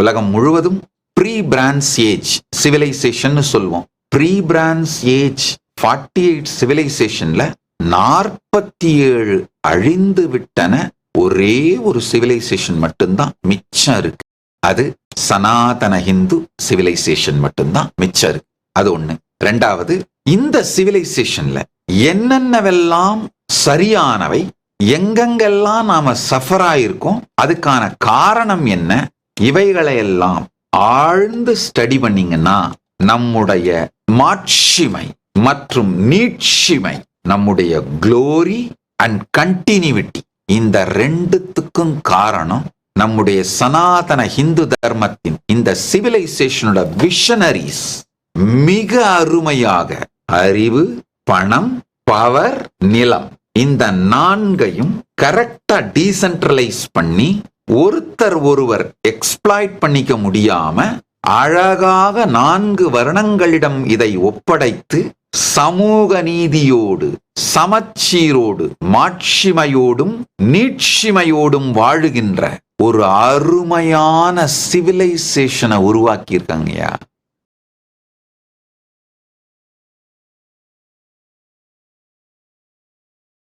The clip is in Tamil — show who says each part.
Speaker 1: உலகம் முழுவதும் ப்ரீ பிரான்ஸ் ஏஜ் சிவிலைசேஷன் சொல்லுவோம். Pre bronze age forty eight சிவிலைசேஷன்ல நாற்பத்தி ஏழு அழிந்து விட்டன ஒரே ஒரு சிவிலைசேஷன் மட்டும்தான் மிச்சம் இருக்கு. அது சனாதன ஹிந்து சிவிலைசேஷன் மட்டும்தான் மிச்சம் இருக்கு. அது ஒண்ணு. ரெண்டாவது இந்த சிவிலைசேஷன்ல என்னென்னவெல்லாம் சரியானவை எங்கெங்கெல்லாம் நாம சஃபர் ஆயிருக்கோம் அதுக்கான காரணம் என்ன இவைகளையெல்லாம் ஆழ்ந்து ஸ்டடி பண்ணீங்கன்னா நம்முடைய மாட்சிமை மற்றும் நீட்சிமை நம்முடைய க்ளோரி அண்ட் கண்டினியூட்டி இந்த ரெண்டுத்துக்கும் காரணம் நம்முடைய சனாதன ஹிந்து தர்மத்தின் இந்த சிவிலைசேஷனோட விஷனரிஸ் மிக அருமையாக அறிவு பணம் பவர் நிலம் இந்த நான்கையும் கரெக்டா டீசென்ட்ரலைஸ் பண்ணி ஒருத்தர் ஒருவர் எக்ஸ்பிளாய்ட் பண்ணிக்க முடியாம அழகாக நான்கு வருணங்களிடம் இதை ஒப்படைத்து சமூக நீதியோடு சமச்சீரோடு மாட்சிமையோடும் நீட்சிமையோடும் வாழுகின்ற ஒரு அருமையான சிவிலைசேஷனை உருவாக்கியிருக்காங்கய்யா.